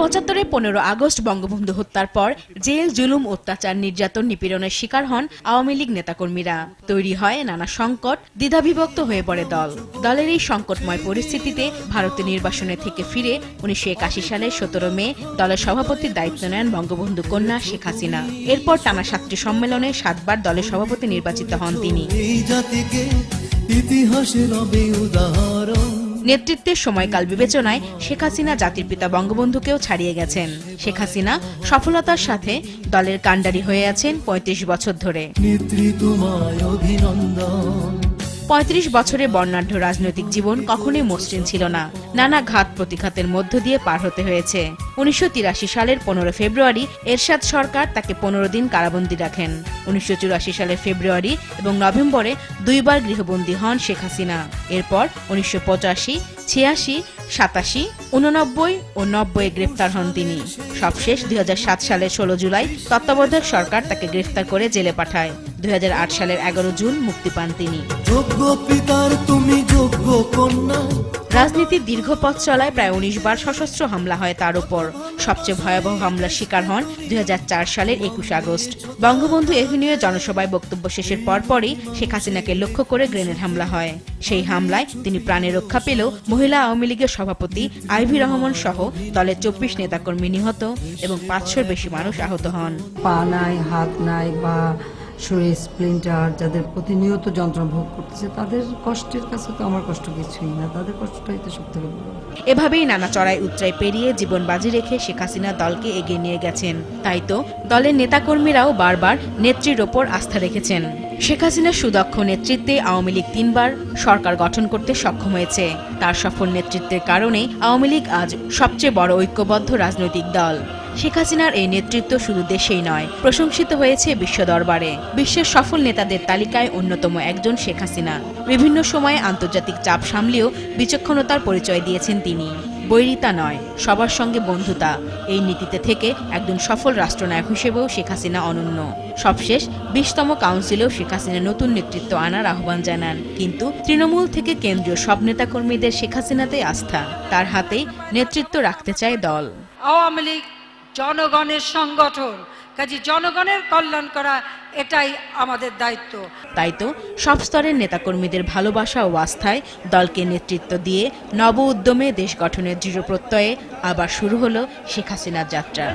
পঁচাত্তরে পনেরো আগস্ট বঙ্গবন্ধু হত্যার পর জেল, জুলুম, অত্যাচার, নির্যাতন, নিপীড়নের শিকার হন আওয়ামী লীগ নেতাকর্মীরা। তৈরি হয় নানা সংকট, দ্বিধাবিভক্ত হয়ে পড়ে দল। দলের এই সংকটময় পরিস্থিতিতে ভারতীয় নির্বাসনে থেকে ফিরে উনিশশো একাশি সালের সতেরো মে দলের সভাপতির দায়িত্ব নেন বঙ্গবন্ধু কন্যা শেখ হাসিনা। এরপর টানা সাতটি সম্মেলনে সাতবার দলের সভাপতি নির্বাচিত হন তিনি। জাতিকে উদাহরণ নেতৃত্বের সময়কাল বিবেচনায় শেখ হাসিনা জাতির পিতা বঙ্গবন্ধুকেও ছাড়িয়ে গেছেন। শেখ হাসিনা সফলতার সাথে দলের কাণ্ডারি হয়ে আছেন ৩৫ বছর ধরে। পঁয়ত্রিশ বছরে বর্ণাঢ্য রাজনৈতিক জীবন কখনোই মসৃণ ছিল না। নানা ঘাত প্রতিঘাতের মধ্য দিয়ে পার হতে হয়েছে। উনিশশো সালের পনেরো ফেব্রুয়ারি এরশাদ সরকার তাকে পনেরো দিন কারাবন্দী রাখেন। উনিশশো সালের ফেব্রুয়ারি এবং নভেম্বরে দুইবার গৃহবন্দী হন শেখ হাসিনা। এরপর উনিশশো পঁচাশি, ছিয়াশি, সাতাশি, উননব্বই ও নব্বই গ্রেফতার হন তিনি। সবশেষ দুই সালের ষোলো জুলাই তত্ত্বাবধায়ক সরকার তাকে গ্রেফতার করে জেলে পাঠায়। দুই হাজার আট সালের এগারো জুন মুক্তি পান তিনি। যোগ্য পিতার তুমি যোগ্য কন্যা। রাজনীতির দীর্ঘ পথ চলায় প্রায় উনিশ বার সশস্ত্র হামলা হয় তার উপর। সবচেয়ে ভয়াবহ হামলার শিকার হন দুই হাজার চার সালের একুশ আগস্ট। বঙ্গবন্ধু এভিনিউয়ে জনসভায় বক্তব্য শেষের পরপরই শেখ হাসিনাকে লক্ষ্য করে গ্রেনেড হামলা হয়। সেই হামলায় তিনি প্রাণে রক্ষা পেলেও মহিলা আওয়ামী লীগের সভাপতি আইভি রহমান সহ দলের চব্বিশ নেতাকর্মী নিহত এবং পাঁচশোর বেশি মানুষ আহত হন। পা নাই, হাত নাই বা শরীর স্প্লিন্টার যাদের প্রতিনিয়ত যন্ত্রণা ভোগ করতেছে, তাদের কষ্টের কাছে তো আমার কষ্ট কিছুই না, তাদের কষ্টটাই তো সব থেকে এভাবেই নানা চড়াই উতরাই পেরিয়ে জীবন বাজি রেখে শেখ হাসিনা দলকে এগিয়ে নিয়ে গেছেন। তাই তো দলের নেতাকর্মীরাও বারবার নেত্রীর ওপর আস্থা রেখেছেন। শেখ হাসিনার সুদক্ষ নেতৃত্বে আওয়ামী লীগ তিনবার সরকার গঠন করতে সক্ষম হয়েছে। তার সফল নেতৃত্বের কারণেই আওয়ামী লীগ আজ সবচেয়ে বড় ঐক্যবদ্ধ রাজনৈতিক দল। শেখ হাসিনার এই নেতৃত্ব শুধু দেশেই নয়, প্রশংসিত হয়েছে বিশ্ব দরবারে। বিশ্বের সফল নেতাদের তালিকায় অন্যতম একজন শেখ হাসিনা। বিভিন্ন সময়ে আন্তর্জাতিক চাপ সামলেও বিচক্ষণতার পরিচয় দিয়েছেন তিনি। বৈরিতা নয়, সবার সঙ্গে বন্ধুতা। এই নীতিতে থেকে একজন সফল রাষ্ট্রনায়ক হিসেবেও শেখ হাসিনা অনন্য। সবশেষ, বিশতম কাউন্সিলেও শেখ হাসিনা নতুন নেতৃত্ব আনার আহ্বান জানান। কিন্তু তৃণমূল থেকে কেন্দ্রীয় সব নেতাকর্মীদের শেখ হাসিনাতে আস্থা। তার হাতেই নেতৃত্ব রাখতে চায় দল। আওয়ামী লীগ জনগণের সংগঠন। কাজে জনগণের কল্যাণ করা এটাই আমাদের দায়িত্ব। তাই তো সব স্তরের নেতাকর্মীদের ভালোবাসা ও আস্থায় দলকে নেতৃত্ব দিয়ে নব উদ্যমে দেশ গঠনের দৃঢ় প্রত্যয়ে আবার শুরু হলো শেখ হাসিনার যাত্রা।